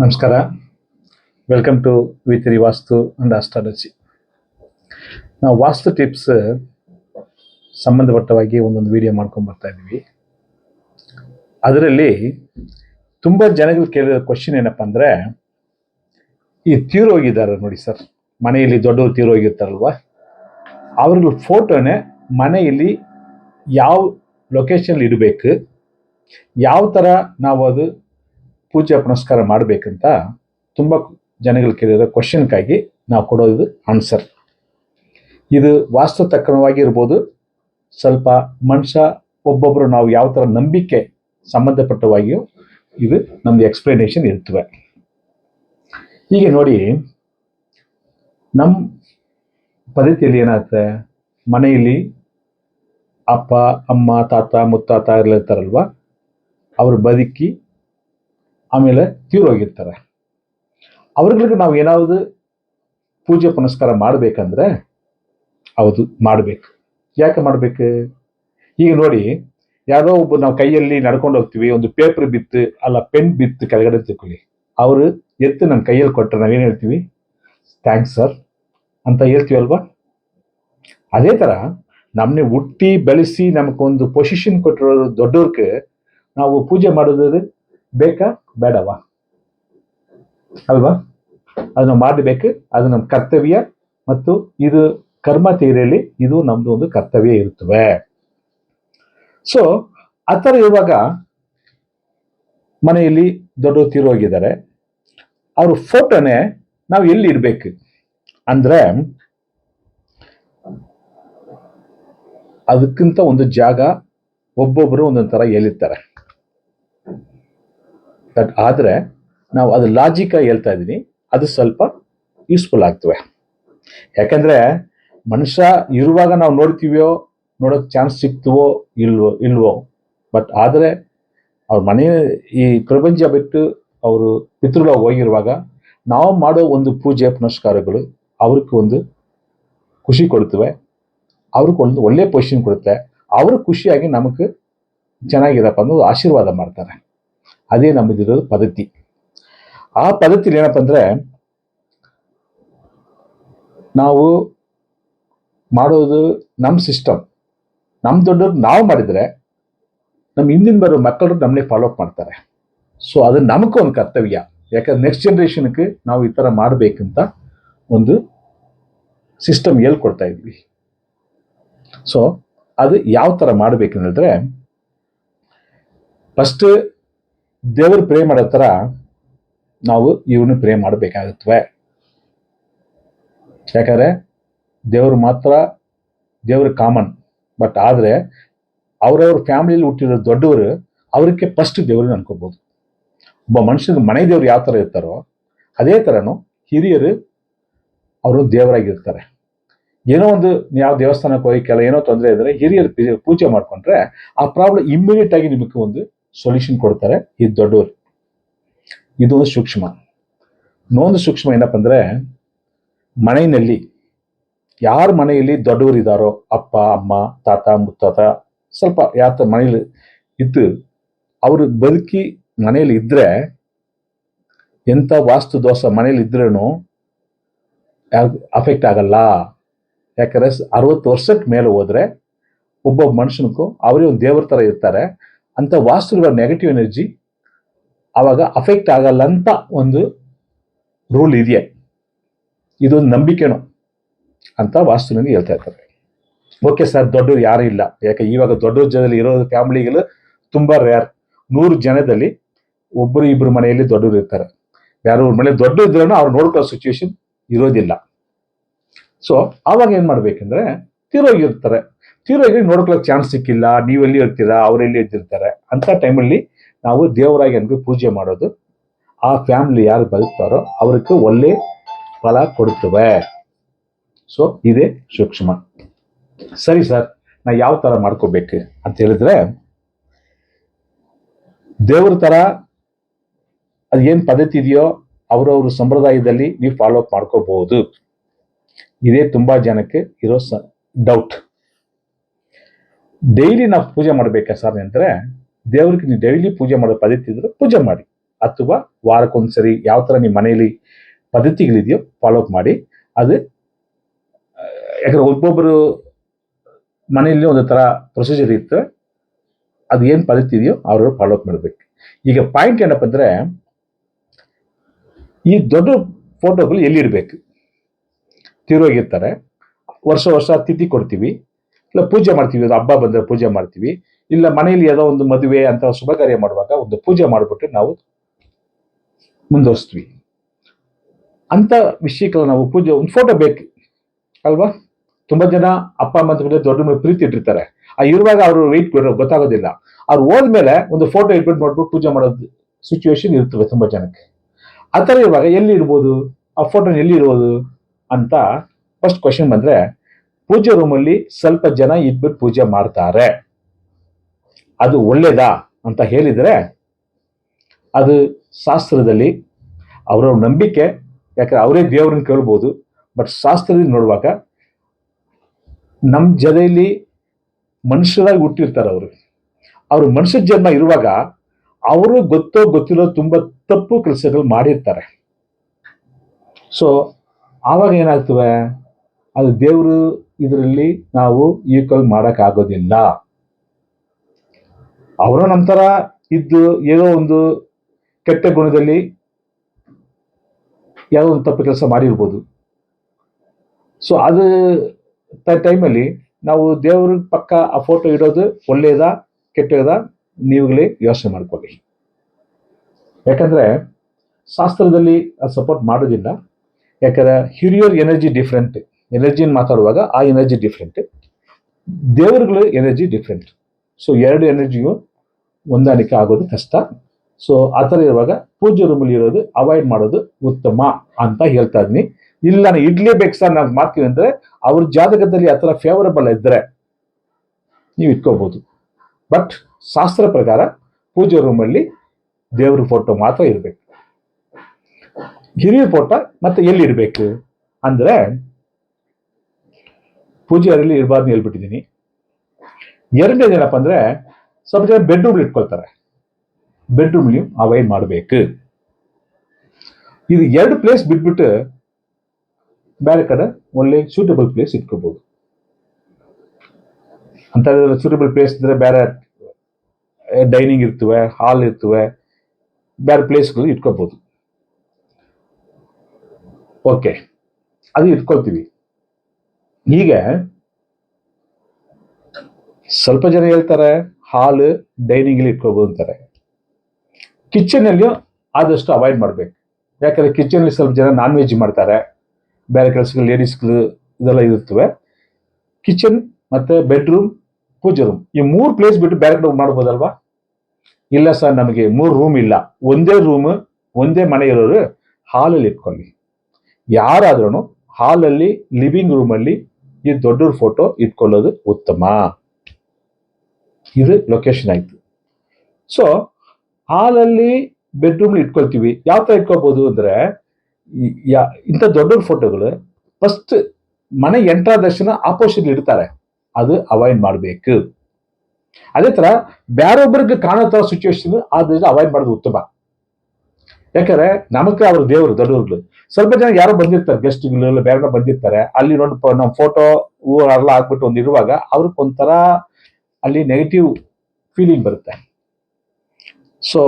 ನಮಸ್ಕಾರ. Welcome to with Vastu and astrology ನಾವು vastu tips ಸಂಬಂಧಪಟ್ಟವಾಗಿ ಒಂದೊಂದು ವಿಡಿಯೋ ಮಾಡ್ಕೊಂಡು ಬರ್ತಾ ಇದ್ದೀವಿ. ಅದರಲ್ಲಿ ತುಂಬ ಜನಗಳು ಕೇಳಿರೋ ಕ್ವಶನ್ ಏನಪ್ಪ ಅಂದರೆ, ಈ ತೀರೋಗಿದ್ದಾರೆ ನೋಡಿ ಸರ್ ಮನೆಯಲ್ಲಿ ದೊಡ್ಡವರು ತೀರೋಗಿರ್ತಾರಲ್ವ ಅವ್ರ ಫೋಟೋನೇ ಮನೆಯಲ್ಲಿ ಯಾವ ಲೊಕೇಶನ್ ಇಡಬೇಕು? ಯಾವ ಥರ ನಾವು ಅದು ಪೂಜೆ ಪುನಸ್ಕಾರ ಮಾಡಬೇಕಂತ ತುಂಬ ಜನಗಳು ಕೇಳಿರೋ ಕ್ವಶನ್ಗಾಗಿ ನಾವು ಕೊಡೋದು ಆನ್ಸರ್ ಇದು ವಾಸ್ತು ತಕ್ಕನವಾಗಿ ಇರ್ಬೋದು ಸ್ವಲ್ಪ ಮನುಷ್ಯ ಒಬ್ಬೊಬ್ಬರು ನಾವು ಯಾವ ಥರ ನಂಬಿಕೆ ಸಂಬಂಧಪಟ್ಟವಾಗಿಯೂ ಇದು ನಮ್ಮದು ಎಕ್ಸ್ಪ್ಲನೇಷನ್ ಇರ್ತವೆ ಹೀಗೆ ನೋಡಿ ನಮ್ಮ ಪದ್ಧತಿಯಲ್ಲಿ ಏನಾಗುತ್ತೆ? ಮನೆಯಲ್ಲಿ ಅಪ್ಪ, ಅಮ್ಮ, ತಾತ, ಮುತ್ತಾತ ಎಲ್ಲ ಇರ್ತಾರಲ್ವ? ಅವರು ಬದುಕಿ ಆಮೇಲೆ ತೀರೋಗಿರ್ತಾರೆ ಅವ್ರಗಳಿಗೆ ನಾವು ಏನಾವುದು ಪೂಜೆ ಪುನಸ್ಕಾರ ಮಾಡಬೇಕಂದ್ರೆ ಹೌದು, ಮಾಡಬೇಕು. ಯಾಕೆ ಮಾಡಬೇಕು? ಈಗ ನೋಡಿ, ಯಾರೋ ಒಬ್ಬ ನಾವು ಕೈಯಲ್ಲಿ ನಡ್ಕೊಂಡು ಹೋಗ್ತೀವಿ, ಒಂದು ಪೇಪರ್ ಬಿತ್ತು, ಅಲ್ಲ ಪೆನ್ ಬಿತ್ತು ಕೆಳಗಡೆ ತಿಳ್ಕೊಳ್ಳಿ. ಅವರು ಎತ್ತು ನಮ್ಮ ಕೈಯಲ್ಲಿ ಕೊಟ್ಟರೆ ನಾವೇನು ಹೇಳ್ತೀವಿ? ಥ್ಯಾಂಕ್ಸ್ ಸರ್ ಅಂತ ಹೇಳ್ತೀವಲ್ವಾ? ಅದೇ ಥರ ನಮ್ಮನ್ನೇ ಹುಟ್ಟಿ ಬೆಳೆಸಿ ನಮಗೊಂದು ಪೊಸಿಷನ್ ಕೊಟ್ಟಿರೋ ದೊಡ್ಡವ್ರಿಗೆ ನಾವು ಪೂಜೆ ಮಾಡೋದು ಬೇಕಾ? ಬೇಡವಾ? ಅಲ್ವಾ? ಅದನ್ನ ಮಾಡಬೇಕು ಅದು ನಮ್ಮ ಕರ್ತವ್ಯ. ಮತ್ತು ಇದು ಕರ್ಮ ತೀರೆಯಲ್ಲಿ ಇದು ನಮ್ದು ಒಂದು ಕರ್ತವ್ಯ ಇರುತ್ತವೆ. ಸೊ ಆ ಥರ ಇರುವಾಗ ಮನೆಯಲ್ಲಿ ದೊಡ್ಡ ತೀರೋಗಿದ್ದಾರೆ ಅವ್ರ ಫೋಟೋನೇ ನಾವು ಎಲ್ಲಿ ಇಡಬೇಕು? ಅಂದ್ರೆ ಅದಕ್ಕಿಂತ ಒಂದು ಜಾಗ ಒಬ್ಬೊಬ್ಬರು ಒಂದೊಂದು ಥರ ಹೇಳಿರ್ತಾರೆ ಬಟ್ ಆದರೆ ನಾವು ಅದು ಲಾಜಿಕಾಗಿ ಹೇಳ್ತಾ ಇದ್ದೀನಿ, ಅದು ಸ್ವಲ್ಪ ಯೂಸ್ಫುಲ್ ಆಗ್ತವೆ. ಯಾಕಂದರೆ ಮನುಷ್ಯ ಇರುವಾಗ ನಾವು ನೋಡ್ತೀವೋ, ನೋಡೋಕೆ ಚಾನ್ಸ್ ಸಿಗ್ತವೋ ಇಲ್ವೋ ಇಲ್ವೋ. ಬಟ್ ಆದರೆ ಅವ್ರ ಮನೆ, ಈ ಪ್ರಪಂಚ ಬಿಟ್ಟು ಅವರು ಪಿತೃಗಳ ಹೋಗಿರುವಾಗ ನಾವು ಮಾಡೋ ಒಂದು ಪೂಜೆ, ಪುನಸ್ಕಾರಗಳು ಅವ್ರಿಗೆ ಒಂದು ಖುಷಿ ಕೊಡ್ತವೆ. ಅವ್ರಿಗೆ ಒಂದು ಒಳ್ಳೆಯ ಪೊಸಿಷನ್ ಕೊಡುತ್ತೆ. ಅವರು ಖುಷಿಯಾಗಿ ನಮಗೆ ಚೆನ್ನಾಗಿರಪ್ಪ ಅನ್ನೋದು ಆಶೀರ್ವಾದ ಮಾಡ್ತಾರೆ. ಅದೇ ನಮ್ಮದಿರೋದು ಪದ್ಧತಿ. ಆ ಪದ್ಧತಿಲಿ ಏನಪ್ಪ ಅಂದರೆ ನಾವು ಮಾಡೋದು ನಮ್ಮ ಸಿಸ್ಟಮ್ ನಮ್ಮ ದೊಡ್ಡವ್ರು ನಾವು ಮಾಡಿದರೆ ನಮ್ಮ ಹಿಂದಿನ ಬರೋ ಮಕ್ಕಳು ನಮ್ಮನ್ನೇ ಫಾಲೋ ಅಪ್ ಮಾಡ್ತಾರೆ. ಸೊ ಅದು ನಮಗೂ ಒಂದು ಕರ್ತವ್ಯ. ಯಾಕಂದ್ರೆ ನೆಕ್ಸ್ಟ್ ಜನ್ರೇಷನ್ಗೆ ನಾವು ಈ ಥರ ಮಾಡಬೇಕಂತ ಒಂದು ಸಿಸ್ಟಮ್ ಹೇಳ್ಕೊಡ್ತಾ ಇದ್ವಿ. ಸೊ ಅದು ಯಾವ ಥರ ಮಾಡಬೇಕಂದ್ರೆ ಫಸ್ಟ್ ದೇವರು ಪ್ರೇ ಮಾಡೋ ಥರ ನಾವು ಇವನು ಪ್ರೇ ಮಾಡಬೇಕಾಗುತ್ತವೆ. ಯಾಕಂದ್ರೆ ದೇವರು ಮಾತ್ರ ದೇವ್ರ ಕಾಮನ್ ಬಟ್ ಆದರೆ ಅವರವ್ರ ಫ್ಯಾಮಿಲಿಯಲ್ಲಿ ಹುಟ್ಟಿರೋ ದೊಡ್ಡವರು ಅವ್ರಿಗೆ ಫಸ್ಟ್ ದೇವ್ರನ್ನ ಅನ್ಕೋಬೋದು. ಒಬ್ಬ ಮನುಷ್ಯನ ಮನೆ ದೇವ್ರು ಯಾವ ಥರ ಇರ್ತಾರೋ ಅದೇ ಥರನು ಹಿರಿಯರು ಅವರು ದೇವರಾಗಿರ್ತಾರೆ. ಏನೋ ಒಂದು ಯಾವ ದೇವಸ್ಥಾನಕ್ಕೆ ಹೋಗಿ ಕೆಲ ಏನೋ ತೊಂದರೆ ಇದ್ರೆ ಹಿರಿಯರು ಪೂಜೆ ಮಾಡ್ಕೊಂಡ್ರೆ ಆ ಪ್ರಾಬ್ಲಮ್ ಇಮ್ಮಿಡಿಯೇಟ್ ಆಗಿ ನಿಮಗೆ ಒಂದು ಸೊಲ್ಯೂಷನ್ ಕೊಡ್ತಾರೆ ಇದು ದೊಡ್ಡವರು. ಇದೊಂದು ಸೂಕ್ಷ್ಮ. ಇನ್ನೊಂದು ಸೂಕ್ಷ್ಮ ಏನಪ್ಪ ಅಂದರೆ ಮನೆಯಲ್ಲಿ ಯಾರ ಮನೆಯಲ್ಲಿ ದೊಡ್ಡವರು ಇದ್ದಾರೋ, ಅಪ್ಪ, ಅಮ್ಮ, ತಾತ, ಮುತ್ತಾತ, ಸ್ವಲ್ಪ ಯಾತ ಮನೆಯಲ್ಲಿ ಇದ್ದು ಅವರು ಬದುಕಿ ಮನೆಯಲ್ಲಿ ಇದ್ದರೆ ಎಂಥ ವಾಸ್ತು ದೋಷ ಮನೇಲಿ ಇದ್ರೂ ಅಫೆಕ್ಟ್ ಆಗಲ್ಲ. ಯಾಕಂದ್ರೆ ಅರವತ್ತು ವರ್ಷಕ್ಕೆ ಮೇಲೆ ಹೋದ್ರೆ ಒಬ್ಬ ಮನುಷ್ಯನಿಗೂ ಅವರೇ ಒಂದು ದೇವರ ಥರ ಇರ್ತಾರೆ. ಅಂತ ವಾಸ್ತುಗಳ ನೆಗೆಟಿವ್ ಎನರ್ಜಿ ಆವಾಗ ಅಫೆಕ್ಟ್ ಆಗಲ್ಲ ಅಂತ ಒಂದು ರೂಲ್ ಇದೆಯೇ? ಇದೊಂದು ನಂಬಿಕೆನೋ ಅಂತ ವಾಸ್ತುನಲ್ಲಿ ಹೇಳ್ತಾ ಇರ್ತಾರೆ. ಓಕೆ ಸರ್ ದೊಡ್ಡವ್ರು ಯಾರು ಇಲ್ಲ. ಯಾಕೆ ಇವಾಗ ದೊಡ್ಡ ಜನದಲ್ಲಿ ಇರೋ ಫ್ಯಾಮಿಲಿಗಳು ತುಂಬ ರೇರ್ ನೂರು ಜನದಲ್ಲಿ ಒಬ್ಬರು ಇಬ್ಬರು ಮನೆಯಲ್ಲಿ ದೊಡ್ಡವರು ಇರ್ತಾರೆ. ಯಾರು ಮನೆ ದೊಡ್ಡ ಇದ್ರೂ ಅವ್ರು ನೋಡ್ಕೊಳ್ಳೋ ಸಿಚುವೇಶನ್ ಇರೋದಿಲ್ಲ. ಸೊ ಆವಾಗ ಏನು ಮಾಡ್ಬೇಕಂದ್ರೆ, ತೀರೋಗಿರ್ತಾರೆ. ತೀರೋಗಿ ನೋಡ್ಕೊಳ್ಳೋಕೆ ಚಾನ್ಸ್ ಸಿಕ್ಕಿಲ್ಲ, ನೀವು ನೀವೆಲ್ಲಿ ಇರ್ತೀರಾ ಅವರೆಲ್ಲಿ ಇದ್ದಿರ್ತಾರೆ ಅಂತ ಟೈಮಲ್ಲಿ ನಾವು ದೇವರಾಗಿ ಅನ್ಕೊ ಪೂಜೆ ಮಾಡೋದು. ಆ ಫ್ಯಾಮಿಲಿ ಯಾರು ಬದುಕ್ತಾರೋ ಅವ್ರಿಗೆ ಒಳ್ಳೆ ಫಲ ಕೊಡುತ್ತವೆ ಸೊ ಇದೇ ಸೂಕ್ಷ್ಮ. ಸರಿ ಸರ್ ನಾ ಯಾವ ತರ ಮಾಡ್ಕೋಬೇಕು ಅಂತ ಹೇಳಿದ್ರೆ, ದೇವ್ರ ತರ ಅದು ಏನು ಪದ್ಧತಿ ಇದೆಯೋ ಅವರವ್ರ ಸಂಪ್ರದಾಯದಲ್ಲಿ ನೀವು ಫಾಲೋ ಅಪ್ ಮಾಡ್ಕೋಬಹುದು ಇದೇ ತುಂಬಾ ಜನಕ್ಕೆ ಇರೋ ಡೌಟ್ ಡೈಲಿ ನಾವು ಪೂಜೆ ಮಾಡ್ಬೇಕಾ ಸರ್ ಅಂದ್ರೆ ದೇವ್ರಿಗೆ ನೀವು ಡೈಲಿ ಪೂಜೆ ಮಾಡೋ ಪದ್ಧತಿ ಇದ್ರೆ ಪೂಜೆ ಮಾಡಿ. ಅಥವಾ ವಾರಕ್ಕೊಂದ್ಸರಿ ಯಾವ ಥರ ನಿಮ್ಮ ಮನೆಯಲ್ಲಿ ಪದ್ಧತಿಗಳಿದೆಯೋ ಫಾಲೋ ಅಪ್ ಮಾಡಿ. ಅದು ಯಾಕಂದ್ರೆ ಒಬ್ಬೊಬ್ಬರು ಮನೆಯಲ್ಲಿ ಒಂದು ಥರ ಪ್ರೊಸೀಜರ್ ಇರ್ತವೆ ಅದು ಏನು ಪದ್ಧತಿ ಇದೆಯೋ ಅವರು ಫಾಲೋ ಅಪ್ ಮಾಡಬೇಕು. ಈಗ ಪಾಯಿಂಟ್ ಏನಪ್ಪ ಅಂದರೆ, ಈ ದೊಡ್ಡ ಫೋಟೋಗಳು ಎಲ್ಲಿಡಬೇಕು ತಿರುವಾಗಿರ್ತಾರೆ. ವರ್ಷ ವರ್ಷ ತಿಥಿ ಕೊಡ್ತೀವಿ. ಇಲ್ಲ ಪೂಜೆ ಮಾಡ್ತೀವಿ, ಅದು ಹಬ್ಬ ಬಂದರೆ ಪೂಜೆ ಮಾಡ್ತೀವಿ. ಇಲ್ಲ ಮನೆಯಲ್ಲಿ ಯಾವುದೋ ಒಂದು ಮದುವೆ ಅಂತ ಶುಭ ಕಾರ್ಯ ಮಾಡುವಾಗ ಒಂದು ಪೂಜೆ ಮಾಡಿಬಿಟ್ಟು ನಾವು ಮುಂದುವರಿಸ್ತೀವಿ. ಅಂತ ವಿಷಯಕ್ಕೆ ನಾವು ಪೂಜೆ, ಒಂದು ಫೋಟೋ ಬೇಕು. ಅಲ್ವಾ? ತುಂಬ ಜನ ಅಪ್ಪ, ಅಮ್ಮ ಅಂತ ದೊಡ್ಡ ಮೇಲೆ ಪ್ರೀತಿ ಇಟ್ಟಿರ್ತಾರೆ. ಆ ಇರುವಾಗ ಅವರು ವೆಯ್ಟ್ ಗೊತ್ತಾಗೋದಿಲ್ಲ. ಅವ್ರು ಹೋದ್ಮೇಲೆ ಒಂದು ಫೋಟೋ ಇಟ್ಬಿಟ್ಟು ನೋಡ್ಬಿಟ್ಟು ಪೂಜೆ ಮಾಡೋದು ಸಿಚುವೇಶನ್ ಇರ್ತವೆ ತುಂಬ ಜನಕ್ಕೆ. ಆ ಥರ ಇರುವಾಗ ಎಲ್ಲಿ ಇರ್ಬೋದು? ಆ ಫೋಟೋ ಎಲ್ಲಿ ಇರ್ಬೋದು? ಅಂತ ಫಸ್ಟ್ ಕ್ವಶನ್ ಬಂದ್ರೆ ಪೂಜೆ ರೂಮಲ್ಲಿ ಸ್ವಲ್ಪ ಜನ ಇದ್ಬಿಟ್ಟು ಪೂಜೆ ಮಾಡ್ತಾರೆ. ಅದು ಒಳ್ಳೇದಾ ಅಂತ ಹೇಳಿದರೆ ಅದು ಶಾಸ್ತ್ರದಲ್ಲಿ ಅವರ ನಂಬಿಕೆ, ಯಾಕಂದ್ರೆ ಅವರೇ ದೇವ್ರನ್ನ ಕೇಳ್ಬೋದು ಬಟ್ ಶಾಸ್ತ್ರದಲ್ಲಿ ನೋಡುವಾಗ ನಮ್ಮ ಜೊತೆಯಲ್ಲಿ ಮನುಷ್ಯರಾಗಿ ಹುಟ್ಟಿರ್ತಾರೆ ಅವರು. ಅವರು ಮನುಷ್ಯ ಜನ್ಮ ಇರುವಾಗ ಅವರು ಗೊತ್ತೋ ಗೊತ್ತಿರೋ ತುಂಬಾ ತಪ್ಪು ಕೆಲಸಗಳು ಮಾಡಿರ್ತಾರೆ. ಸೊ ಆವಾಗ ಏನಾಗ್ತವೆ ಅದು ದೇವರು ಇದರಲ್ಲಿ ನಾವು ಈಕ್ವಲ್ ಮಾಡೋಕ್ಕಾಗೋದಿಲ್ಲ. ಅವರು ನಂತರ ಇದ್ದು ಏನೋ ಒಂದು ಕೆಟ್ಟ ಗುಣದಲ್ಲಿ ಯಾವುದೋ ಒಂದು ತಪ್ಪು ಕೆಲಸ ಮಾಡಿರ್ಬೋದು. ಸೊ ಅದು ಟೈಮಲ್ಲಿ ನಾವು ದೇವ್ರ ಪಕ್ಕ ಆ ಫೋಟೋ ಇಡೋದು ಒಳ್ಳೆಯದಾ ಕೆಟ್ಟದಾ, ನೀವುಗಳೇ ಯೋಚನೆ ಮಾಡ್ಕೊಳ್ಳಿ. ಯಾಕಂದ್ರೆ ಶಾಸ್ತ್ರದಲ್ಲಿ ಅದು ಸಪೋರ್ಟ್ ಮಾಡೋದಿಲ್ಲ. ಯಾಕಂದ್ರೆ ಹಿರಿಯರ್ ಎನರ್ಜಿ ಡಿಫ್ರೆಂಟ್ ಎನರ್ಜಿನ ಮಾತಾಡುವಾಗ ಆ ಎನರ್ಜಿ ಡಿಫ್ರೆಂಟ್ ದೇವರುಗಳ ಎನರ್ಜಿ ಡಿಫ್ರೆಂಟ್ ಸೊ ಎರಡು ಎನರ್ಜಿಯು ಹೊಂದಾಣಿಕೆ ಆಗೋದು ಕಷ್ಟ. ಸೊ ಆ ಥರ ಇರುವಾಗ ಪೂಜೆ ರೂಮಲ್ಲಿ ಇರೋದು ಅವಾಯ್ಡ್ ಮಾಡೋದು ಉತ್ತಮ ಅಂತ ಹೇಳ್ತಾ ಇದ್ದೀನಿ. ಇಲ್ಲ, ನಾನು ಇಡ್ಲೇಬೇಕು ಸರ್ ನಾವು ಮಾಡ್ತೀವಿ ಅಂದರೆ ಅವ್ರ ಜಾತಕದಲ್ಲಿ ಆ ಥರ ಫೇವರಬಲ್ ಇದ್ದರೆ ನೀವು ಇಟ್ಕೋಬೋದು. ಬಟ್ ಶಾಸ್ತ್ರ ಪ್ರಕಾರ ಪೂಜೆ ರೂಮಲ್ಲಿ ದೇವ್ರ ಫೋಟೋ ಮಾತ್ರ ಇರಬೇಕು. ಹಿರಿಯ ಫೋಟೋ ಮತ್ತೆ ಎಲ್ಲಿ ಇಡಬೇಕು? ಅಂದ್ರೆ ಪೂಜೆ ಅರಲ್ಲಿ ಇರಬಾರ್ದು ಹೇಳ್ಬಿಟ್ಟಿದ್ದೀನಿ ಎರಡನೇದು ಏನಪ್ಪ ಅಂದ್ರೆ ಸ್ವಲ್ಪ ಜನ ಬೆಡ್ರೂಮ್ ಇಟ್ಕೊಳ್ತಾರೆ ಬೆಡ್ರೂಮ್ ನೀವು ಅವಾಯ್ಡ್ ಮಾಡಬೇಕು ಇದು ಎರಡು ಪ್ಲೇಸ್ ಬಿಟ್ಬಿಟ್ಟು ಬೇರೆ ಕಡೆ ಒಳ್ಳೆ ಸೂಟಬಲ್ ಪ್ಲೇಸ್ ಇಟ್ಕೋಬಹುದು ಅಂತ ಸೂಟಬಲ್ ಪ್ಲೇಸ್ ಇದ್ರೆ ಬೇರೆ ಡೈನಿಂಗ್ ಇರ್ತವೆ ಹಾಲ್ ಇರ್ತವೆ ಬೇರೆ ಪ್ಲೇಸ್ಗಳು ಇಟ್ಕೋಬಹುದು ಓಕೆ ಅದು ಇಟ್ಕೊಳ್ತೀವಿ ಈಗ ಸ್ವಲ್ಪ ಜನ ಹೇಳ್ತಾರೆ, ಹಾಲ್ ಡೈನಿಂಗ್ ಇಟ್ಕೋಬಹುದು ಅಂತಾರೆ. ಕಿಚನ್ ಅಲ್ಲಿಯೂ ಆದಷ್ಟು ಅವಾಯ್ಡ್ ಮಾಡ್ಬೇಕು. ಯಾಕಂದ್ರೆ ಕಿಚನ್ ಅಲ್ಲಿ ಸ್ವಲ್ಪ ಜನ ನಾನ್ ವೆಜ್ ಮಾಡ್ತಾರೆ. ಬೇರೆ ಕೆಲಸಗಳು ಲೇಡೀಸ್ಗಳು ಇದೆಲ್ಲ ಇರುತ್ತವೆ. ಕಿಚನ್ ಮತ್ತೆ ಬೆಡ್ರೂಮ್ ಪೂಜೆ ರೂಮ್ ಈ ಮೂರು ಪ್ಲೇಸ್ ಬಿಟ್ಟು ಬೇರೆ ಕಡೆ ಮಾಡ್ಬೋದಲ್ವಾ? ಇಲ್ಲ ಸರ್, ನಮಗೆ ಮೂರು ರೂಮ್ ಇಲ್ಲ. ಒಂದೇ ರೂಮ್ ಒಂದೇ ಮನೆ ಇರೋರು ಹಾಲಲ್ಲಿ ಇಟ್ಕೊಳ್ಳಿ. ಯಾರಾದ್ರೂ ಹಾಲಲ್ಲಿ ಲಿವಿಂಗ್ ರೂಮಲ್ಲಿ ಈ ದೊಡ್ಡ ಫೋಟೋ ಇಟ್ಕೊಳ್ಳೋದು ಉತ್ತಮ. ಇದು ಲೊಕೇಶನ್ ಆಯ್ತು. ಸೊ ಹಾಲಲ್ಲಿ ಬೆಡ್ರೂಮ್ ಇಟ್ಕೊಳ್ತೀವಿ. ಯಾವ ತರ ಇಟ್ಕೋಬೋದು ಅಂದ್ರೆ ಯಾ- ಇಂಥ ದೊಡ್ಡ ಫೋಟೋಗಳು ಫಸ್ಟ್ ಮನೆ ಎಂಟ್ರ ದರ್ಶನ ಆಪೋಸಿಟ್ ಇಡ್ತಾರೆ. ಅದು ಅವಾಯ್ಡ್ ಮಾಡಬೇಕು. ಅದೇ ತರ ಬೇರೊಬ್ಬರಿಗೆ ಕಾಣೋ ತರ ಸಿಚುವೇಶನ್ ಆದ್ರೆ ಅವಾಯ್ಡ್ ಮಾಡೋದು ಉತ್ತಮ. ಯಾಕಂದ್ರೆ ನಮಗೆ ಅವರು ದೇವರು ದೊಡ್ಡವ್ರುಗಳು ಸ್ವಲ್ಪ ಜನ ಯಾರೋ ಬಂದಿರ್ತಾರೆ ಗೆಸ್ಟ್ಗಳು ಇಲ್ಲ ಬೇರೆ ಬಂದಿರ್ತಾರೆ, ಅಲ್ಲಿ ನೋಡಿ ನಮ್ಮ ಫೋಟೋ ಎಲ್ಲ ಹಾಕ್ಬಿಟ್ಟು ಒಂದು ಇರುವಾಗ ಅವ್ರಿಗೆ ಒಂಥರ ಅಲ್ಲಿ ನೆಗೆಟಿವ್ ಫೀಲಿಂಗ್ ಬರುತ್ತೆ. ಸೊ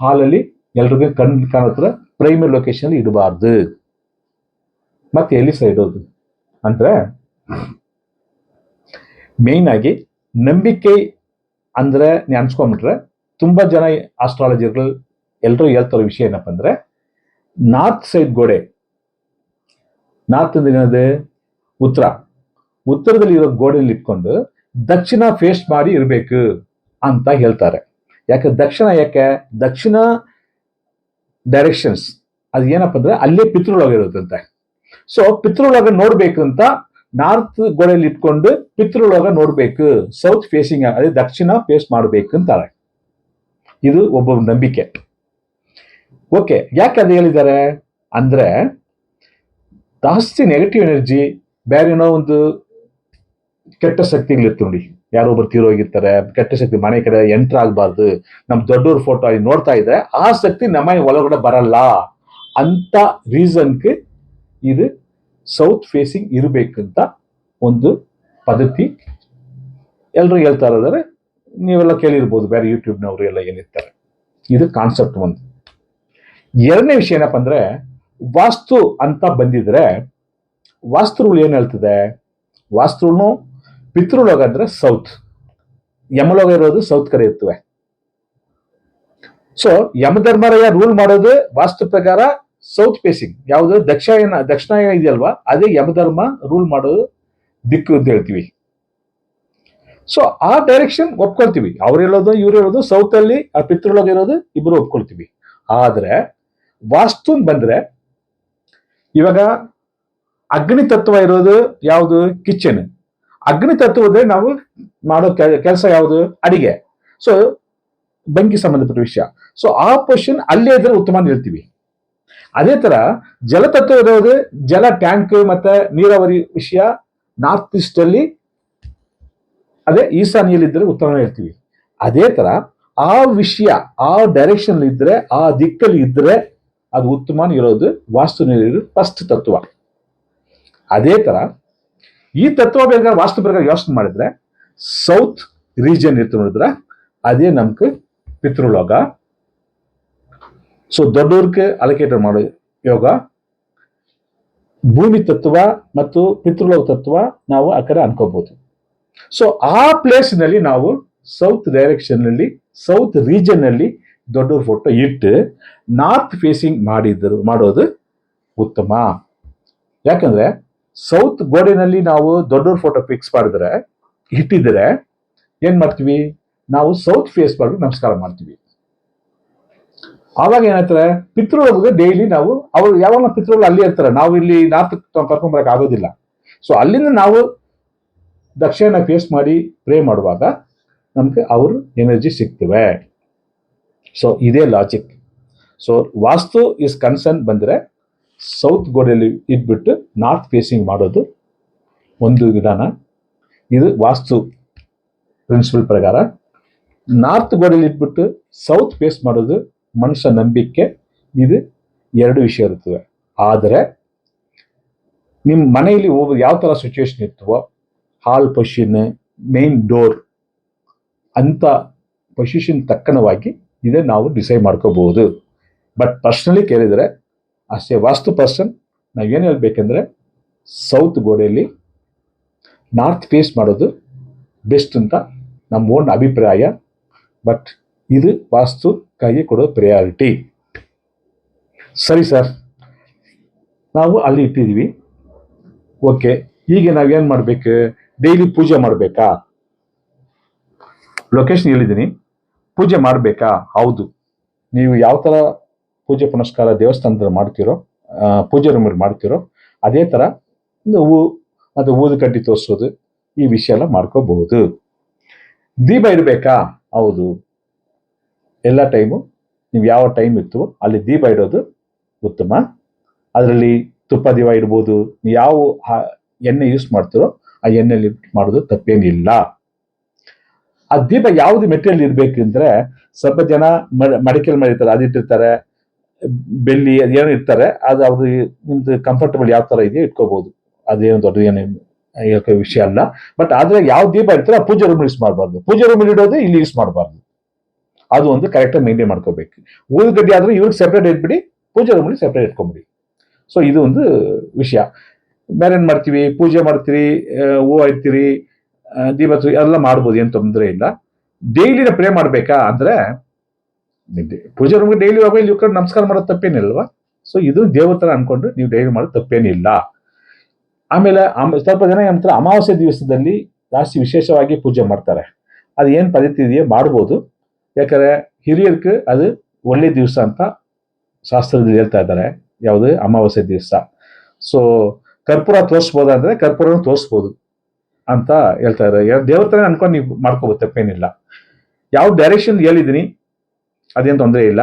ಹಾಲಲ್ಲಿ ಎಲ್ರಿಗೂ ಕಣ್ ಕಾಣತ್ರ ಪ್ರೈಮರಿ ಲೊಕೇಶನ್ ಇಡಬಾರ್ದು. ಮತ್ತೆ ಎಲ್ಲಿ ಸಹ ಇಡೋದು ಅಂದ್ರೆ ಮೇಯ್ನ್ ಆಗಿ ನಂಬಿಕೆ ಅಂದ್ರೆ ನೀವು ಅನ್ಸ್ಕೊಂಡ್ಬಿಟ್ರೆ ತುಂಬಾ ಜನ ಆಸ್ಟ್ರಾಲಜಿಗಳು ಎಲ್ಲರೂ ಹೇಳ್ತಾರೋ ವಿಷಯ ಏನಪ್ಪ ಅಂದ್ರೆ ನಾರ್ತ್ ಸೈಡ್ ಗೋಡೆ. ನಾರ್ತ್ ಅಂದ್ರೆ ಏನದು? ಉತ್ತರ ಉತ್ತರದಲ್ಲಿ ಇರೋ ಗೋಡೆಯಲ್ಲಿ ಇಟ್ಕೊಂಡು ದಕ್ಷಿಣ ಫೇಸ್ ಮಾಡಿ ಇರಬೇಕು ಅಂತ ಹೇಳ್ತಾರೆ. ಯಾಕೆ ದಕ್ಷಿಣ ಯಾಕೆ? ದಕ್ಷಿಣ ಡೈರೆಕ್ಷನ್ಸ್ ಅದು ಏನಪ್ಪ ಅಂದ್ರೆ ಅಲ್ಲೇ ಪಿತೃಲೋಕ ಇರುತ್ತಂತೆ. ಸೊ ಪಿತೃಲೋಕ ನೋಡ್ಬೇಕು ಅಂತ ನಾರ್ತ್ ಗೋಡೆಯಲ್ಲಿ ಇಟ್ಕೊಂಡು ಪಿತೃಲೋಕ ನೋಡಬೇಕು. ಸೌತ್ ಫೇಸಿಂಗ್ ಅದೇ ದಕ್ಷಿಣ ಫೇಸ್ ಮಾಡ್ಬೇಕು ಅಂತಾರೆ. ಇದು ಒಬ್ಬ ನಂಬಿಕೆ. ಓಕೆ ಯಾಕೆ ಅದು ಹೇಳಿದ್ದಾರೆ? ಅಂದ್ರೆ ಜಾಸ್ತಿ ನೆಗೆಟಿವ್ ಎನರ್ಜಿ ಬೇರೆ ಏನೋ ಒಂದು ಕೆಟ್ಟ ಶಕ್ತಿಗಳಿರ್ತು ನೋಡಿ. ಯಾರೊಬ್ರು ತೀರೋಗಿರ್ತಾರೆ ಕೆಟ್ಟ ಶಕ್ತಿ ಮನೆ ಕಡೆ ಎಂಟರ್ ಆಗಬಾರ್ದು, ನಮ್ ದೊಡ್ಡವ್ರ ಫೋಟೋ ಅಲ್ಲಿ ನೋಡ್ತಾ ಇದ್ರೆ ಆ ಶಕ್ತಿ ನಮ್ಮ ಒಳಗಡೆ ಬರಲ್ಲ ಅಂತ ರೀಸನ್ಗೆ ಇದು ಸೌತ್ ಫೇಸಿಂಗ್ ಇರಬೇಕಂತ ಒಂದು ಪದ್ಧತಿ ಎಲ್ಲರೂ ಹೇಳ್ತಾ ಇರೋದಾರೆ ನೀವೆಲ್ಲ ಕೇಳಿರ್ಬೋದು, ಬೇರೆ ಯೂಟ್ಯೂಬ್ನವರು ಎಲ್ಲ ಏನಿರ್ತಾರೆ. ಇದು ಕಾನ್ಸೆಪ್ಟ್ ಒಂದು. ಎರಡನೇ ವಿಷಯ ಏನಪ್ಪ ಅಂದ್ರೆ ವಾಸ್ತು ಅಂತ ಬಂದಿದ್ರೆ, ವಾಸ್ತುಗಳು ಏನ್ ಹೇಳ್ತದೆ? ವಾಸ್ತುನು ಪಿತೃಲೋಗ ಅಂದ್ರೆ ಸೌತ್. ಯಮಲೋಗ ಇರೋದು ಸೌತ್ ಕಡೆ ಇರ್ತವೆ. ಸೊ ಯಮಧರ್ಮರಾಯ ರೂಲ್ ಮಾಡೋದು ವಾಸ್ತು ಪ್ರಕಾರ ಸೌತ್ ಫೇಸಿಂಗ್ ಯಾವುದು? ದಕ್ಷಿಣ ದಕ್ಷಿಣಾಯನ ಇದೆಯಲ್ವಾ? ಅದೇ ಯಮಧರ್ಮ ರೂಲ್ ಮಾಡೋದು ದಿಕ್ಕು ಅಂತ ಹೇಳ್ತೀವಿ. ಸೊ ಆ ಡೈರೆಕ್ಷನ್ ಒಪ್ಕೊಳ್ತೀವಿ. ಅವ್ರು ಹೇಳೋದು, ಇವ್ರು ಹೇಳೋದು ಸೌತ್ ಅಲ್ಲಿ ಆ ಪಿತೃಲೋಗ ಇರೋದು ಇಬ್ರು ಒಪ್ಕೊಳ್ತೀವಿ. ಆದ್ರೆ ವಾಸ್ತು ಬಂದ್ರೆ ಇವಾಗ ಅಗ್ನಿ ತತ್ವ ಇರೋದು ಯಾವುದು? ಕಿಚನ್ ಅಗ್ನಿ ತತ್ವ ಅಂದ್ರೆ ನಾವು ಮಾಡೋ ಕೆಲಸ ಯಾವುದು? ಅಡಿಗೆ. ಸೊ ಬೆಂಕಿ ಸಂಬಂಧಪಟ್ಟ ವಿಷಯ. ಸೊ ಆ ಪೊಸಿಷನ್ ಅಲ್ಲೇ ಇದ್ರೆ ಉತ್ತಮ ಹೇಳ್ತೀವಿ. ಅದೇ ತರ ಜಲತತ್ವ ಇರೋದು ಜಲ ಟ್ಯಾಂಕ್ ಮತ್ತೆ ನೀರಾವರಿ ವಿಷಯ ನಾರ್ತ್ ಈಸ್ಟ್ ಅಲ್ಲಿ ಅದೇ ಈಶಾನ್ಯಲ್ಲಿದ್ದರೆ ಉತ್ತಮ ಹೇಳ್ತೀವಿ. ಅದೇ ತರ ಆ ವಿಷಯ, ಆ ಡೈರೆಕ್ಷನ್ ಇದ್ರೆ, ಆ ದಿಕ್ಕಲ್ಲಿ ಇದ್ರೆ ಅದು ಉತ್ತಮ ಇರೋದು ವಾಸ್ತು ಫಸ್ಟ್ ತತ್ವ. ಅದೇ ತರ ಈ ತತ್ವ ಬೇಕಾದ್ರೆ ವಾಸ್ತು ಪ್ರಕಾರ ಯೋಚನೆ ಮಾಡಿದ್ರೆ ಸೌತ್ ರೀಜನ್ ಇತ್ತು ನೋಡಿದ್ರೆ ಅದೇ ನಮ್ಗೆ ಪಿತೃಲೋಕ. ಸೊ ದೊಡ್ಡವ್ರಿಗೆ ಅಲೋಕೇಟ್ ಮಾಡೋ ಯೋಗ, ಭೂಮಿ ತತ್ವ ಮತ್ತು ಪಿತೃಲೋಕ ತತ್ವ ನಾವು ಆ ಕಡೆ ಅನ್ಕೋಬಹುದು. ಸೊ ಆ ಪ್ಲೇಸ್ನಲ್ಲಿ ನಾವು ಸೌತ್ ಡೈರೆಕ್ಷನ್ನಲ್ಲಿ ಸೌತ್ ರೀಜನ್ನಲ್ಲಿ ದೊಡ್ಡವ್ರ ಫೋಟೋ ಇಟ್ಟು ನಾರ್ತ್ ಫೇಸಿಂಗ್ ಮಾಡಿದ್ರು, ಮಾಡೋದು ಉತ್ತಮ. ಯಾಕಂದ್ರೆ ಸೌತ್ ಗೋಡೆನಲ್ಲಿ ನಾವು ದೊಡ್ಡವ್ರ ಫೋಟೋ ಫಿಕ್ಸ್ ಮಾಡಿದ್ರೆ, ಇಟ್ಟಿದ್ರೆ ಏನ್ ಮಾಡ್ತೀವಿ? ನಾವು ಸೌತ್ ಫೇಸ್ ಮಾಡಿ ನಮಸ್ಕಾರ ಮಾಡ್ತೀವಿ. ಆವಾಗ ಏನಾಯ್ತಾರೆ ಪಿತೃಗಳಿಗೆ ಡೈಲಿ ನಾವು, ಅವ್ರು ಯಾವಾಗ ಪಿತೃಗಳು ಅಲ್ಲಿ ಇರ್ತಾರೆ. ನಾವು ಇಲ್ಲಿ ನಾರ್ತ್ ಕರ್ಕೊಂಬರಕ್ಕೆ ಬರಕ್ ಆಗೋದಿಲ್ಲ. ಸೊ ಅಲ್ಲಿಂದ ನಾವು ದಕ್ಷಿಣ ಫೇಸ್ ಮಾಡಿ ಪ್ರೇ ಮಾಡುವಾಗ ನಮ್ಗೆ ಅವರು ಎನರ್ಜಿ ಸಿಗ್ತವೆ. ಸೊ ಇದೇ logic so vastu is concern ಬಂದರೆ ಸೌತ್ ಗೋಡೆಯಲ್ಲಿ ಇಟ್ಬಿಟ್ಟು ನಾರ್ತ್ ಫೇಸಿಂಗ್ ಮಾಡೋದು ಒಂದು ವಿಧಾನ. ಇದು ವಾಸ್ತು ಪ್ರಿನ್ಸಿಪಲ್ ಪ್ರಕಾರ. ನಾರ್ತ್ ಗೋಡೆಯಲ್ಲಿ ಇಟ್ಬಿಟ್ಟು ಸೌತ್ ಫೇಸ್ ಮಾಡೋದು ಮನುಷ್ಯ ನಂಬಿಕೆ. ಇದು ಎರಡು ವಿಷಯ ಇರುತ್ತವೆ ಆದರೆ ನಿಮ್ಮ ಮನೆಯಲ್ಲಿ ಹೋಗೋದು ಯಾವ ಥರ ಸಿಚುವೇಶನ್ ಇರ್ತವೋ ಹಾಲ್ ಪೊಸಿಷನ್ ಮೇನ್ ಡೋರ್ ಅಂಥ ಪೊಸಿಷನ್ ತಕ್ಕನವಾಗಿ ಇದೇ, ನಾವು ಡಿಸೈಡ್ ಮಾಡ್ಕೋಬಹುದು. ಬಟ್ ಪರ್ಸ್ನಲಿ ಕೇಳಿದರೆ ಅಷ್ಟೇ ವಾಸ್ತು ಪರ್ಸನ್ ನಾವೇನು ಹೇಳ್ಬೇಕಂದ್ರೆ ಸೌತ್ ಗೋಡೆಯಲ್ಲಿ ನಾರ್ತ್ ಫೇಸ್ ಮಾಡೋದು ಬೆಸ್ಟ್ ಅಂತ ನಮ್ಮ ಓನ್ ಅಭಿಪ್ರಾಯ. ಬಟ್ ಇದು ವಾಸ್ತು ಕೈಗೆ ಕೊಡೋ ಪ್ರಿಯಾರಿಟಿ ಸರಿ ಸರ್ ನಾವು ಅಲ್ಲಿ ಇಟ್ಟಿದ್ದೀವಿ. ಓಕೆ ಈಗ ನಾವೇನು ಮಾಡಬೇಕು? ಡೈಲಿ ಪೂಜೆ ಮಾಡಬೇಕಾ? ಲೊಕೇಶನ್ ಹೇಳಿದ್ದೀನಿ. ಪೂಜೆ ಮಾಡಬೇಕಾ? ಹೌದು. ನೀವು ಯಾವ ಥರ ಪೂಜೆ ಪುನಸ್ಕಾರ ದೇವಸ್ಥಾನದಲ್ಲಿ ಮಾಡ್ತೀರೋ ಪೂಜೆ ರೂಮಲ್ಲಿ ಮಾಡ್ತೀರೋ, ಅದೇ ಥರ ಹೂ, ಅದು ಊದು ಕಡ್ಡಿ ತೋರಿಸೋದು, ಈ ವಿಷಯ ಎಲ್ಲ ಮಾಡ್ಕೋಬಹುದು. ದೀಪ ಇಡಬೇಕಾ? ಹೌದು. ಎಲ್ಲ ಟೈಮು ನೀವು ಯಾವ ಟೈಮ್ ಇತ್ತು ಅಲ್ಲಿ ದೀಪ ಇಡೋದು ಉತ್ತಮ. ಅದರಲ್ಲಿ ತುಪ್ಪ ದೀಪ ಇಡ್ಬೋದು. ಯಾವ ಎಣ್ಣೆ ಯೂಸ್ ಮಾಡ್ತೀರೋ, ಆ ಎಣ್ಣೆಲಿ ಮಾಡೋದು ತಪ್ಪೇನಿಲ್ಲ. ಆ ದೀಪ ಯಾವ್ದು ಮೆಟೀರಿಯಲ್ ಇರ್ಬೇಕು ಅಂದ್ರೆ ಸ್ವಲ್ಪ ಜನ ಮಡಿಕೆಲ್ ಮಾಡಿರ್ತಾರೆ ಅದಿಟ್ಟಿರ್ತಾರೆ ಬೆಳ್ಳಿ ಏನೋ ಇರ್ತಾರೆ ಅದು ಅವ್ರು ನಿಮ್ದು ಕಂಫರ್ಟಬಲ್ ಯಾವ ತರ ಇದೆಯೋ ಇಟ್ಕೋಬಹುದು ಅದೇನು ದೊಡ್ಡ ಏನು ಹೇಳಕ್ಕೆ ವಿಷಯ ಅಲ್ಲ. ಬಟ್ ಆದ್ರೆ ಯಾವ ದೀಪ ಇರ್ತಾರೆ ಆ ಪೂಜೆ ರೂಮ್ ಯೂಸ್ ಮಾಡಬಾರ್ದು. ಪೂಜೆ ರೂಮಲ್ಲಿ ಇಡೋದು ಇಲ್ಲಿ ಯೂಸ್ ಮಾಡಬಾರ್ದು. ಅದು ಒಂದು ಕರೆಕ್ಟಾಗಿ ಮೇಂಟೈನ್ ಮಾಡ್ಕೋಬೇಕು. ಊದುಗಡ್ಡಿ ಆದ್ರೆ ಇವ್ರಿಗೆ ಸೆಪ್ರೇಟ್ ಇಟ್ಬಿಡಿ, ಪೂಜೆ ರೂಮಲ್ಲಿ ಸೆಪ್ರೇಟ್ ಇಟ್ಕೊಂಬಿಡಿ. ಸೊ ಇದು ಒಂದು ವಿಷಯ. ಏನ್ ಮಾಡ್ತೀವಿ, ಪೂಜೆ ಮಾಡ್ತೀರಿ ಹೂವು ಇಡ್ತೀರಿ ಆ, ದೀಪ ಹಚ್ಚಿ ಎಲ್ಲ ಮಾಡ್ಬೋದು ಏನು ತೊಂದರೆ ಇಲ್ಲ. ಡೈಲಿನ ಪ್ರೇ ಮಾಡಬೇಕಾ ಅಂದ್ರೆ ಪೂಜೆ ರೂಮ್ಗೆ ಡೈಲಿ ಹೋಗಿ ಇಲ್ಲಿ ಕಡೆ ನಮಸ್ಕಾರ ಮಾಡೋದು ತಪ್ಪೇನಿಲ್ವಾ? ಸೊ ಇದು ದೇವತರ ಅನ್ಕೊಂಡು ನೀವು ಡೈಲಿ ಮಾಡೋದು ತಪ್ಪೇನಿಲ್ಲ. ಆಮೇಲೆ ಆಮ- ಸ್ವಲ್ಪ ಜನ ಏನಂತಾರೆ ಅಮಾವಾಸ್ಯ ದಿವಸದಲ್ಲಿ ಜಾಸ್ತಿ ವಿಶೇಷವಾಗಿ ಪೂಜೆ ಮಾಡ್ತಾರೆ. ಅದು ಏನು ಪದ್ಧತಿ ಇದೆಯೋ ಮಾಡ್ಬೋದು. ಯಾಕಂದ್ರೆ ಹಿರಿಯರ್ಗೆ ಅದು ಒಳ್ಳೆ ದಿವಸ ಅಂತ ಶಾಸ್ತ್ರದಲ್ಲಿ ಹೇಳ್ತಾ ಇದ್ದಾರೆ. ಯಾವುದು? ಅಮಾವಾಸ್ಯೆ ದಿವಸ. ಸೊ ಕರ್ಪೂರ ತೋರಿಸ್ಬೋದು ಅಂದ್ರೆ ಕರ್ಪೂರನ ತೋರಿಸ್ಬೋದು. ಅಂತ ಹೇಳ್ತಾ ಇದ್ದಾರೆ. ದೇವತರ ಅನ್ಕೊಂಡು ನೀವು ಮಾಡ್ಕೋಬೋದು ತಪ್ಪೇನಿಲ್ಲ. ಯಾವ ಡೈರೆಕ್ಷನ್ ಹೇಳಿದ್ದೀನಿ, ಅದೇನು ತೊಂದರೆ ಇಲ್ಲ.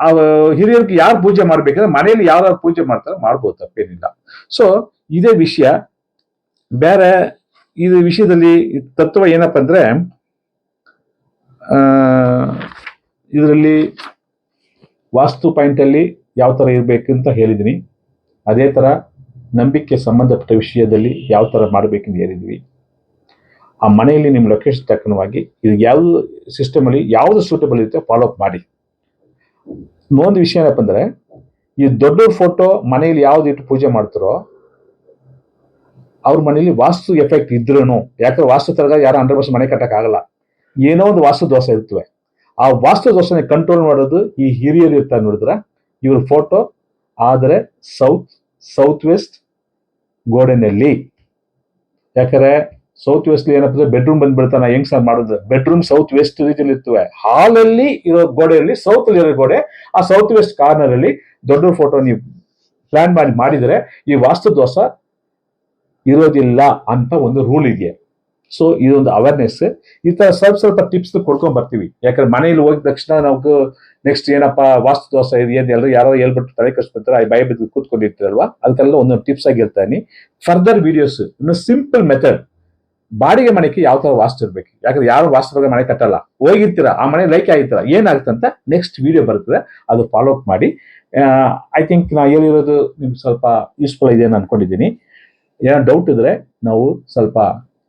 ಆ, ಹಿರಿಯರಿಗೆ ಯಾರು ಪೂಜೆ ಮಾಡ್ಬೇಕಂದ್ರೆ ಮನೆಯಲ್ಲಿ ಯಾರು ಪೂಜೆ ಮಾಡ್ತಾರೋ ಮಾಡ್ಬೋದು, ತಪ್ಪೇನಿಲ್ಲ. ಸೊ ಇದೇ ವಿಷಯ. ಬೇರೆ ಇದು ವಿಷಯದಲ್ಲಿ ತತ್ವ ಏನಪ್ಪ ಅಂದ್ರೆ ಇದರಲ್ಲಿ ವಾಸ್ತು ಪಾಯಿಂಟಲ್ಲಿ ಯಾವ ಥರ ಇರಬೇಕು ಅಂತ ಹೇಳಿದ್ದೀನಿ. ಅದೇ ಥರ ನಂಬಿಕೆ ಸಂಬಂಧಪಟ್ಟ ವಿಷಯದಲ್ಲಿ ಯಾವ ಥರ ಮಾಡಬೇಕೆಂದು ಹೇಳಿದ್ವಿ. ಆ ಮನೆಯಲ್ಲಿ ನಿಮ್ಮ ಲೊಕೇಶನ್ ತಕ್ಕನವಾಗಿ ಇದು ಯಾವುದು ಸಿಸ್ಟಮಲ್ಲಿ ಯಾವುದು ಸೂಟಬಲ್ ಇರುತ್ತೆ ಫಾಲೋ ಅಪ್ ಮಾಡಿ. ಇನ್ನೊಂದು ವಿಷಯ ಏನಪ್ಪ ಅಂದರೆ, ಈ ದೊಡ್ಡ ಫೋಟೋ ಮನೆಯಲ್ಲಿ ಯಾವ್ದು ಇಟ್ಟು ಪೂಜೆ ಮಾಡ್ತಾರೋ, ಅವ್ರ ಮನೇಲಿ ವಾಸ್ತು ಎಫೆಕ್ಟ್ ಇದ್ರೂ ಯಾಕಂದ್ರೆ ವಾಸ್ತು ತರಗ ಯಾರು ಹಂಡ್ರೆಡ್ ಪರ್ಸೆಂಟ್ ಮನೆ ಕಟ್ಟಕ್ಕಾಗಲ್ಲ ಏನೋ ಒಂದು ವಾಸ್ತು ದೋಷ ಇರ್ತವೆ. ಆ ವಾಸ್ತು ದೋಷನ ಕಂಟ್ರೋಲ್ ಮಾಡೋದು ಈ ಹಿರಿಯರು ಇರ್ತಾರೆ ನೋಡಿದ್ರೆ? ಇವ್ರ ಫೋಟೋ ಆದರೆ ಸೌತ್ ಸೌತ್ ವೆಸ್ಟ್ ಗೋಡೆನಲ್ಲಿ. ಯಾಕಂದ್ರೆ ಸೌತ್ ವೆಸ್ಟ್ ಏನಪ್ಪ ಬೆಡ್ರೂಮ್ ಬಂದ್ಬಿಡ್ತಾನೆ, ಹೆಂಗ್ ಸರ್ ಮಾಡೋದು? ಬೆಡ್ರೂಮ್ ಸೌತ್ ವೆಸ್ಟ್ ರೀತಿಯಲ್ಲಿ ಇರ್ತವೆ. ಹಾಲಲ್ಲಿ ಇರೋ ಗೋಡೆಯಲ್ಲಿ ಸೌತ್ ಇರೋ ಗೋಡೆ, ಆ ಸೌತ್ ವೆಸ್ಟ್ ಕಾರ್ನರ್ ಅಲ್ಲಿ ದೊಡ್ಡ ಫೋಟೋ ನೀವು ಪ್ಲಾನ್ ಮಾಡಿ ಮಾಡಿದರೆ ಈ ವಾಸ್ತು ದೋಷ ಇರೋದಿಲ್ಲ ಅಂತ ಒಂದು ರೂಲ್ ಇದೆಯಾ ಸೊ ಇದೊಂದು ಅವೇರ್ನೆಸ್ ಈ ತರ ಸ್ವಲ್ಪ ಸ್ವಲ್ಪ ಟಿಪ್ಸ್ ಕೊಡ್ಕೊಂಡ್ ಬರ್ತೀವಿ. ಯಾಕಂದ್ರೆ ಮನೆಯಲ್ಲಿ ಹೋಗಿದ ತಕ್ಷಣ ನಾವು ನೆಕ್ಸ್ಟ್ ಏನಪ್ಪ, ವಾಸ್ತು ದೋಷ ಇದೆ, ಏನ್ ಎಲ್ಲರೂ ಯಾರೋ ಹೇಳ್ಬಿಟ್ಟು ತಲೆ ಕಸ್ಬಿಡ್ತಾರೆ ಭಯ ಬಿದ್ದು ಕೂತ್ಕೊಂಡಿರ್ತಾರಲ್ವಾ? ಅದಕ್ಕೆಲ್ಲ ಒಂದೊಂದು ಟಿಪ್ಸ್ ಆಗಿರ್ತಾನೆ ಫರ್ದರ್ ವಿಡಿಯೋಸ್ ಇನ್ನು ಸಿಂಪಲ್ ಮೆಥಡ್ ಬಾಡಿಗೆ ಮನೆಗೆ ಯಾವ ತರ ವಾಸ್ತು ಇರ್ಬೇಕು? ಯಾಕಂದ್ರೆ ಯಾರು ವಾಸ್ತು ಬಗ್ಗೆ ಮನೆ ಕಟ್ಟಲ್ಲ. ಹೋಗಿರ್ತೀರಾ, ಆ ಮನೆ ಲೈಕ್ ಆಗಿರ್ತೀರ, ಏನಾಗುತ್ತೆ ಅಂತ ನೆಕ್ಸ್ಟ್ ವಿಡಿಯೋ ಬರ್ತದೆ, ಅದು ಫಾಲೋ ಅಪ್ ಮಾಡಿ. ಐ ಥಿಂಕ್ ನಾ ಹೇಳಿರೋದು ನಿಮ್ಗೆ ಸ್ವಲ್ಪ ಯೂಸ್ಫುಲ್ ಇದೆ ಅಂತ ಅನ್ಕೊಂಡಿದ್ದೀನಿ. ಏನೋ ಡೌಟ್ ಇದ್ರೆ ನಾವು ಸ್ವಲ್ಪ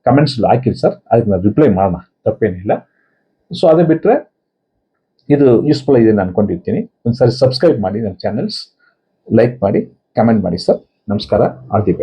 ಕಮೆಂಟ್ಸ್ ಹಾಕಿರಿ ಸರ್ ಅದಕ್ಕೆ ನಾನು ರಿಪ್ಲೈ ಮಾಡೋಣ ತಪ್ಪೇನಿಲ್ಲ ಸೊ ಅದೇ ಬಿಟ್ಟರೆ ಇದು ಯೂಸ್ಫುಲ್ ಇದೆ ಅಂತ ಅನ್ಕೊಂಡಿರ್ತೀನಿ ಒಂದ್ಸರಿ ಸಬ್ಸ್ಕ್ರೈಬ್ ಮಾಡಿ ನನ್ನ ಚಾನಲ್ಸ್ ಲೈಕ್ ಮಾಡಿ ಕಮೆಂಟ್ ಮಾಡಿ ಸರ್ ನಮಸ್ಕಾರ ಆಲ್ ದಿ ಬೆಸ್ಟ್